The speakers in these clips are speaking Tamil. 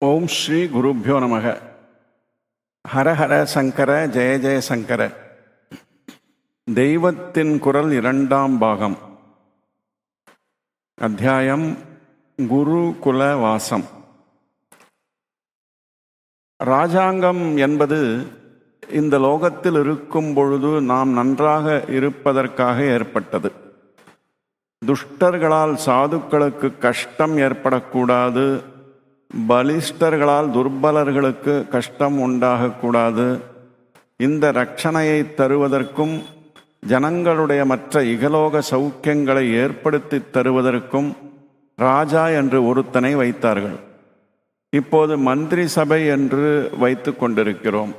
ஓம் ஸ்ரீ குருப்பியோ நமக. ஹரஹர சங்கர ஜெய ஜெய சங்கர. தெய்வத்தின் குரல் இரண்டாம் பாகம். அத்தியாயம் குரு வாசம். ராஜாங்கம் என்பது இந்த லோகத்தில் இருக்கும் பொழுது நாம் நன்றாக இருப்பதற்காக ஏற்பட்டது. துஷ்டர்களால் சாதுக்களுக்கு கஷ்டம் ஏற்படக்கூடாது பலிஷ்டர்களால் துர்பலர்களுக்கு கஷ்டம் உண்டாகக்கூடாது. இந்த ரட்சணையை தருவதற்கும் ஜனங்களுடைய மற்ற இகலோக சௌக்கியங்களை ஏற்படுத்தி தருவதற்கும் ராஜா என்று ஒருத்தனை வைத்தார்கள். இப்போது மந்திரி சபை என்று வைத்து கொண்டிருக்கிறோம்.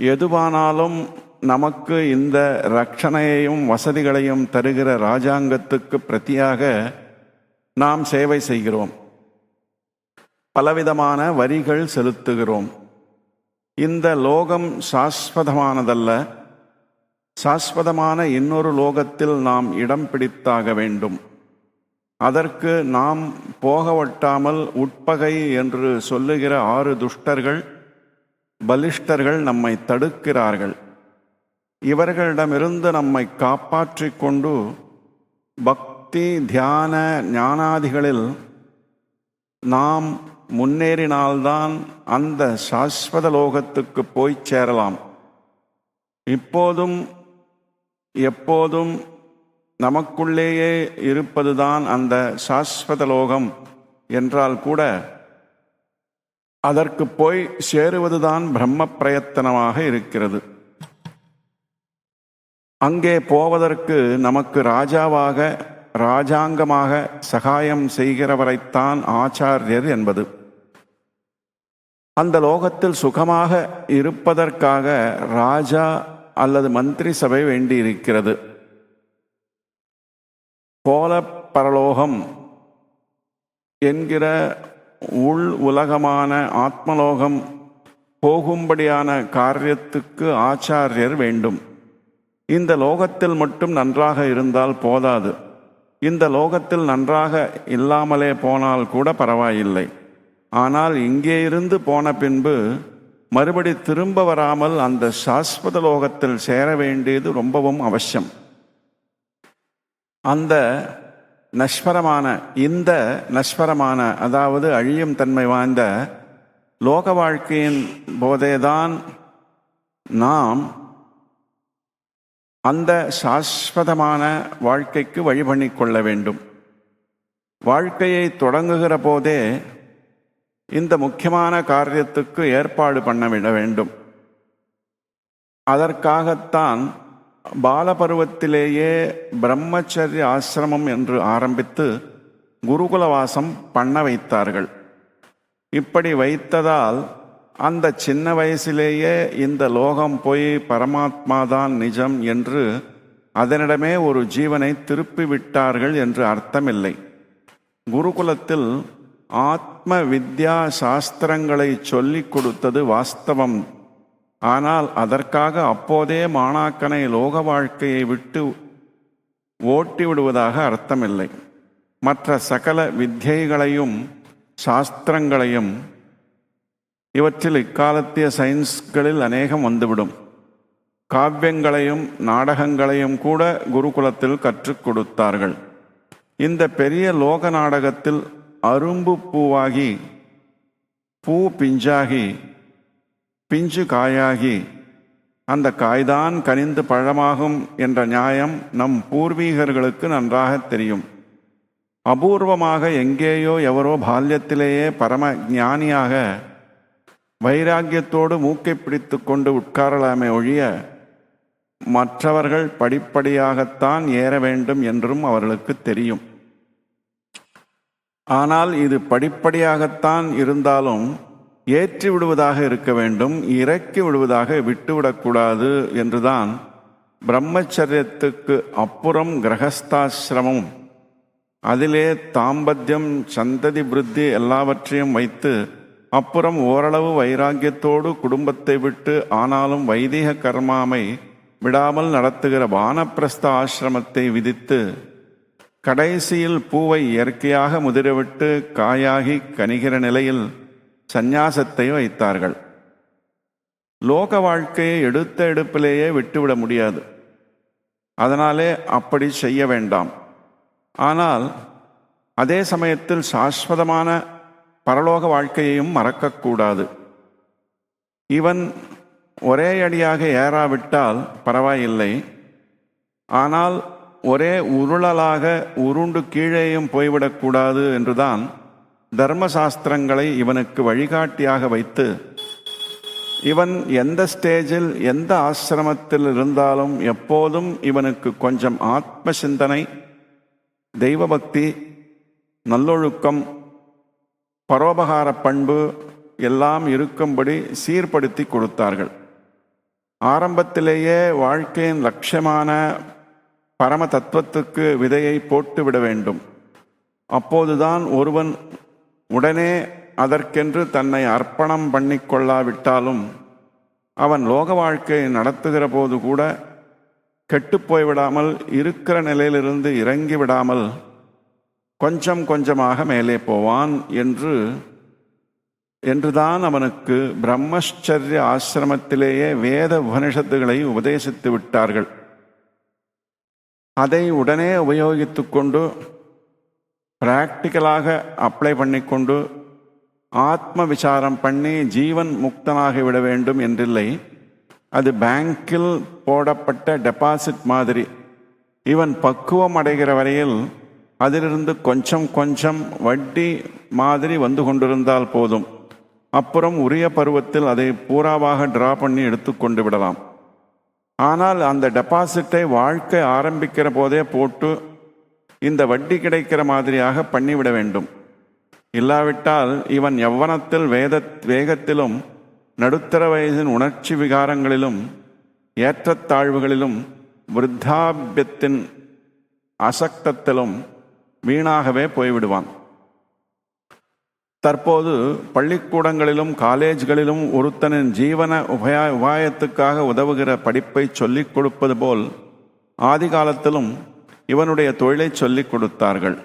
எதுவானாலும் நமக்கு இந்த ரட்சணையையும் வசதிகளையும் தருகிற ராஜாங்கத்துக்கு பிரதியாக நாம் சேவை செய்கிறோம். பலவிதமான வரிகள் செலுத்துகிறோம். இந்த லோகம் சாஸ்வதமானதல்ல. சாஸ்வதமான இன்னொரு லோகத்தில் நாம் இடம் பிடித்தாக வேண்டும். அதற்கு நாம் போகவட்டாமல் உட்பகை என்று சொல்லுகிற ஆறு துஷ்டர்கள் பலிஷ்டர்கள் நம்மை தடுக்கிறார்கள். இவர்களிடமிருந்து நம்மை காப்பாற்றிக் கொண்டு பக்தி தியான ஞானாதிகளில் நாம் முன்னேறினால்தான் அந்த சாஸ்வத லோகத்துக்கு போய் சேரலாம். இப்போதும் எப்போதும் நமக்குள்ளேயே இருப்பதுதான் அந்த சாஸ்வத லோகம் என்றால் கூட அதற்கு போய் சேருவதுதான் பிரம்ம பிரயத்தனமாக இருக்கிறது. அங்கே போவதற்கு நமக்கு ராஜாவாக ராஜாங்கமாக சகாயம் செய்கிறவரைத்தான் ஆச்சாரியர் என்பது. அந்த லோகத்தில் சுகமாக இருப்பதற்காக ராஜா அல்லது மந்திரி சபை வேண்டியிருக்கிறது. போல பரலோகம் என்கிற உள் உலகமான ஆத்மலோகம் போகும்படியான காரியத்துக்கு ஆச்சாரியர் வேண்டும். இந்த லோகத்தில் மட்டும் நன்றாக இருந்தால் போதாது. இந்த லோகத்தில் நன்றாக இல்லாமலே போனால் கூட பரவாயில்லை. ஆனால் இங்கே இருந்து போன பின்பு மறுபடி திரும்ப வராமல் அந்த சாஸ்வத லோகத்தில் சேர வேண்டியது ரொம்பவும் அவசியம். அந்த நஸ்வரமான இந்த நஸ்வரமான அதாவது அழியும் தன்மை வாய்ந்த லோக வாழ்க்கையின் போதேதான் நாம் அந்த சாஸ்வதமான வாழ்க்கைக்கு வழிபண்ணி கொள்ள வேண்டும். வாழ்க்கையை தொடங்குகிற போதே இந்த முக்கியமான காரியத்துக்கு ஏற்பாடு பண்ணவிட வேண்டும். அதற்காகத்தான் பாலபருவத்திலேயே பிரம்மச்சரிய ஆசிரமம் என்று ஆரம்பித்து குருகுலவாசம் பண்ண வைத்தார்கள். இப்படி வைத்ததால் அந்த சின்ன வயசிலேயே இந்த லோகம் போய் பரமாத்மா தான் நிஜம் என்று அதனிடமே ஒரு ஜீவனை திருப்பி விட்டார்கள் என்று அர்த்தமில்லை. குருகுலத்தில் ஆத்ம வித்யா சாஸ்திரங்களை சொல்லிக் கொடுத்தது வாஸ்தவம். ஆனால் அதற்காக அப்போதே மாணாக்கனை லோக வாழ்க்கையை விட்டு ஓட்டி விடுவதாக அர்த்தமில்லை. மற்ற சகல வித்தியைகளையும் சாஸ்திரங்களையும் இவற்றில் இக்காலத்திய சயின்ஸ்களில் அநேகம் வந்துவிடும். காவியங்களையும் நாடகங்களையும் கூட குருகுலத்தில் கற்றுக் கொடுத்தார்கள். இந்த பெரிய லோக நாடகத்தில் அரும்பு பூவாகி பூ பிஞ்சாகி பிஞ்சு காயாகி அந்த காய்தான் கனிந்து பழமாகும் என்ற நியாயம் நம் பூர்வீகர்களுக்கு நன்றாக தெரியும். அபூர்வமாக எங்கேயோ எவரோ பால்யத்திலேயே பரம ஞானியாக வைராக்கியத்தோடு மூக்கை பிடித்து கொண்டு உட்காரலாமே ஒழிய மற்றவர்கள் படிப்படியாகத்தான் ஏற வேண்டும் என்றும் அவர்களுக்கு தெரியும். ஆனால் இது படிப்படியாகத்தான் இருந்தாலும் ஏற்றி விடுவதாக இருக்க வேண்டும் இறக்கி விடுவதாக விட்டுவிடக்கூடாது என்றுதான் பிரம்மச்சரியத்துக்கு அப்புறம் கிரகஸ்தாசிரமம் அதிலே தாம்பத்தியம் சந்ததி விருத்தி எல்லாவற்றையும் வைத்து அப்புறம் ஓரளவு வைராக்கியத்தோடு குடும்பத்தை விட்டு ஆனாலும் வைதிக கர்மாமை விடாமல் நடத்துகிற வானப்பிரஸ்த ஆசிரமத்தை விதித்து கடைசியில் பூவை இயற்கையாக முதிரவிட்டு காயாகி கனிகிற நிலையில் சந்நியாசத்தை வைத்தார்கள். லோக வாழ்க்கையை எடுத்த எடுப்பிலேயே விட்டுவிட முடியாது. அதனாலே அப்படி செய்ய வேண்டாம். ஆனால் அதே சமயத்தில் சாஸ்வதமான பரலோக வாழ்க்கையையும் மறக்கக்கூடாது. இவன் ஒரே அடியாக ஏறாவிட்டால் பரவாயில்லை. ஆனால் ஒரே உருளலாக உருண்டு கீழேயும் போய்விடக்கூடாது என்றுதான் தர்மசாஸ்திரங்களை இவனுக்கு வழிகாட்டியாக வைத்து இவன் எந்த ஸ்டேஜில் எந்த ஆசிரமத்தில் இருந்தாலும் எப்போதும் இவனுக்கு கொஞ்சம் ஆத்ம சிந்தனை தெய்வ பக்தி நல்லொழுக்கம் பரோபகார பண்பு எல்லாம் இருக்கும்படி சீர்படுத்தி கொடுத்தார்கள். ஆரம்பத்திலேயே வாழ்க்கையின் லட்சியமான பரம தத்துவத்துக்கு விதையை போட்டுவிட வேண்டும். அப்போதுதான் ஒருவன் உடனே அதற்கென்று தன்னை அர்ப்பணம் பண்ணிக்கொள்ளாவிட்டாலும் அவன் லோக வாழ்க்கையை நடத்துகிற போது கூட கெட்டுப்போய் விடாமல் இருக்கிற நிலையிலிருந்து இறங்கி விடாமல் கொஞ்சம் கொஞ்சமாக மேலே போவான் என்று என்றுதான் அவனுக்கு பிரம்மச்சரிய ஆசிரமத்திலேயே வேத உபனிஷத்துகளை உபதேசித்து விட்டார்கள். அதை உடனே உபயோகித்து கொண்டு பிராக்டிக்கலாக அப்ளை பண்ணிக்கொண்டு ஆத்ம விசாரம் பண்ணி ஜீவன் முக்தனாகி விட வேண்டும் என்றில்லை. அது பேங்கில் போடப்பட்ட டெபாசிட் மாதிரி. இவன் பக்குவம் அடைகிற வரையில் அதிலிருந்து கொஞ்சம் கொஞ்சம் வட்டி மாதிரி வந்து கொண்டிருந்தால் போதும். அப்புறம் உரிய பருவத்தில் அதை பூராவாக டிரா பண்ணி எடுத்துக்கொண்டு விடலாம். ஆனால் அந்த டெபாசிட்டை வாழ்க்கை ஆரம்பிக்கிற போதே போட்டு இந்த வட்டி கிடைக்கிற மாதிரியாக பண்ணிவிட வேண்டும். இல்லாவிட்டால் இவன் எவ்வனத்தில் வேத வேகத்திலும் நடுத்தர வயதின் உணர்ச்சி விகாரங்களிலும் ஏற்றத்தாழ்வுகளிலும் விருத்தாபியத்தின் அசக்தத்திலும் வீணாகவே போய்விடுவான். தற்போது பள்ளிக்கூடங்களிலும் காலேஜ்களிலும் ஒருத்தனின் ஜீவன உபயா உபாயத்துக்காக உதவுகிற படிப்பை சொல்லிக் கொடுப்பது போல் ஆதி காலத்திலும் இவனுடைய தொழிலை சொல்லிக் கொடுத்தார்கள்.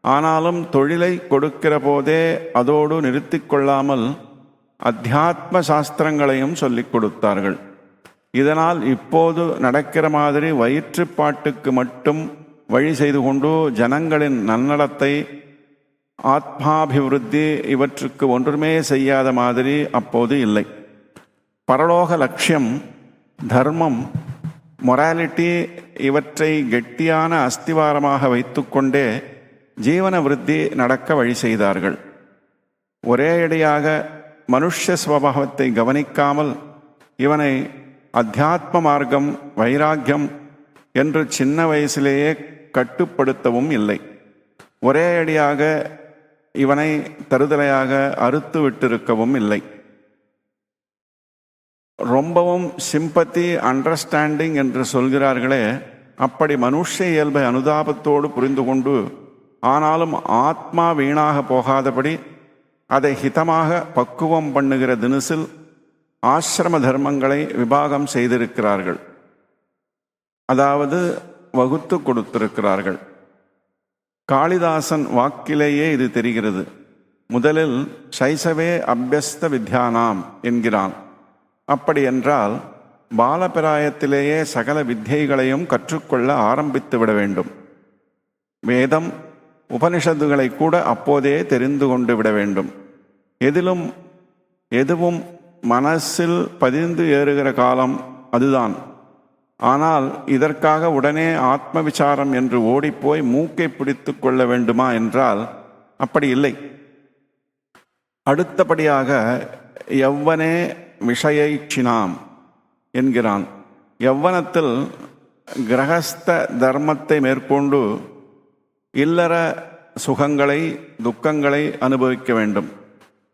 ஆனாலும் தொழிலை கொடுக்கிற போதே அதோடு நிறுத்தி கொள்ளாமல் அத்தியாத்ம சாஸ்திரங்களையும் சொல்லிக் கொடுத்தார்கள். இதனால் இப்போது நடக்கிற மாதிரி வயிற்றுப்பாட்டுக்கு மட்டும் வழி செய்து கொண்டு ஜனங்களின் நன்னடத்தை ஆத்மாபிவிருத்தி இவற்றுக்கு ஒன்றுமே செய்யாத மாதிரி அப்போது இல்லை. பரலோக லட்சியம் தர்மம் மொராலிட்டி இவற்றை கெட்டியான அஸ்திவாரமாக வைத்துக்கொண்டே ஜீவன விருத்தி நடக்க வழி செய்தார்கள். ஒரே இடையாக மனுஷ ஸ்வபாவத்தை கவனிக்காமல் இவனை அத்தியாத்ம மார்க்கம் வைராக்கியம் என்று சின்ன வயசிலேயே கட்டுப்படுத்தவும் இல்லை. ஒரே அடியாக இவனை தருதலையாக அறுத்து விட்டிருக்கவும் இல்லை. ரொம்பவும் சிம்பத்தி அண்டர்ஸ்டாண்டிங் என்று சொல்கிறார்களே அப்படி மனுஷ இயல்பை அனுதாபத்தோடு புரிந்து கொண்டு ஆனாலும் ஆத்மா வீணாக போகாதபடி அதை ஹிதமாக பக்குவம் பண்ணுகிற தினசில் ஆசிரம தர்மங்களை விபாகம் செய்திருக்கிறார்கள். அதாவது வகுத்து கொடுத்திருக்கிறார்கள். காளிதாசன் வாக்கிலேயே இது தெரிகிறது. முதலில் சைசவே அபியஸ்த வித்யானாம் என்கிறான். அப்படி என்றால் பாலபிராயத்திலேயே சகல வித்தியைகளையும் கற்றுக்கொள்ள ஆரம்பித்து விட வேண்டும். வேதம் உபனிஷத்துகளை கூட அப்போதே தெரிந்து கொண்டு விட வேண்டும். எதிலும் எதுவும் மனசில் பதிந்து ஏறுகிற காலம் அதுதான். ஆனால் இதற்காக உடனே ஆத்ம விசாரம் என்று ஓடிப்போய் மூக்கை பிடித்து கொள்ள வேண்டுமா என்றால் அப்படி இல்லை. அடுத்தபடியாக எவ்வனே விஷயிச்சினாம் என்கிறான். எவ்வனத்தில் கிரகஸ்த தர்மத்தை மேற்கொண்டு இல்லற சுகங்களை துக்கங்களை அனுபவிக்க வேண்டும்.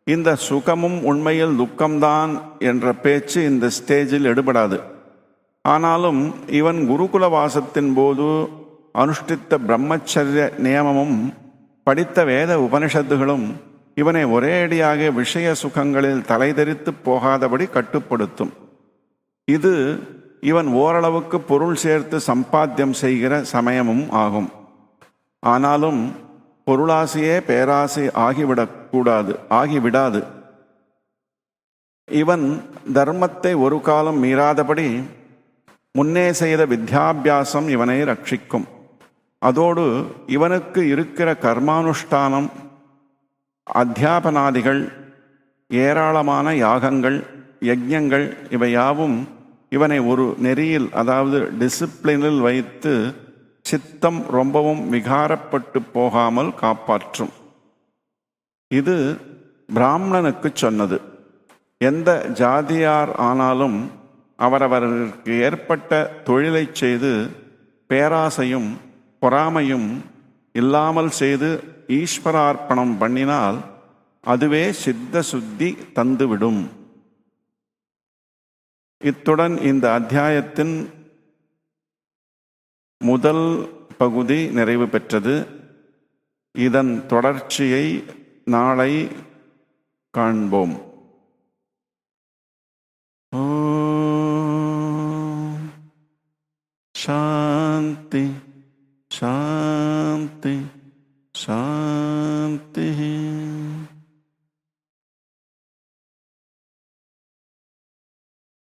இந்த சுகமும் உண்மையில் துக்கம்தான் என்ற பேச்சு இந்த ஸ்டேஜில் எடுபடாது. ஆனாலும் இவன் குருகுல வாசத்தின் போது அனுஷ்டித்த பிரம்மச்சரிய நியமமும் படித்த வேத உபனிஷத்துகளும் இவனை ஒரேடியாக விஷய சுகங்களில் தலைதெறித்து போகாதபடி கட்டுப்படுத்தும். இது இவன் ஓரளவுக்கு பொருள் சேர்த்து சம்பாத்தியம் செய்கிற சமயமும் ஆகும். ஆனாலும் பொருளாசையே பேராசை ஆகிவிடக்கூடாது ஆகிவிடாது. இவன் தர்மத்தை ஒரு காலம் மீறாதபடி முன்னே செய்த வித்யாபியாசம் இவனை ரட்சிக்கும். அதோடு இவனுக்கு இருக்கிற கர்மானுஷ்டானம் அத்தியாபனாதிகள் ஏராளமான யாகங்கள் யஜ்ஞங்கள் இவையாவும் இவனை ஒரு நெறியில் அதாவது டிசிப்ளினில் வைத்து சித்தம் ரொம்பவும் விகாரப்பட்டு போகாமல் காப்பாற்றும். இது பிராமணனுக்கு சொன்னது. எந்த ஜாதியார் ஆனாலும் அவரவர்களுக்கு ஏற்பட்ட தொழிலை செய்து பேராசையும் பொறாமையும் இல்லாமல் செய்து ஈஸ்வரார்ப்பணம் பண்ணினால் அதுவே சித்த சுத்தி தந்துவிடும். இத்துடன் இந்த அத்தியாயத்தின் முதல் பகுதி நிறைவு பெற்றது. இதன் தொடர்ச்சியை நாளை காண்போம்.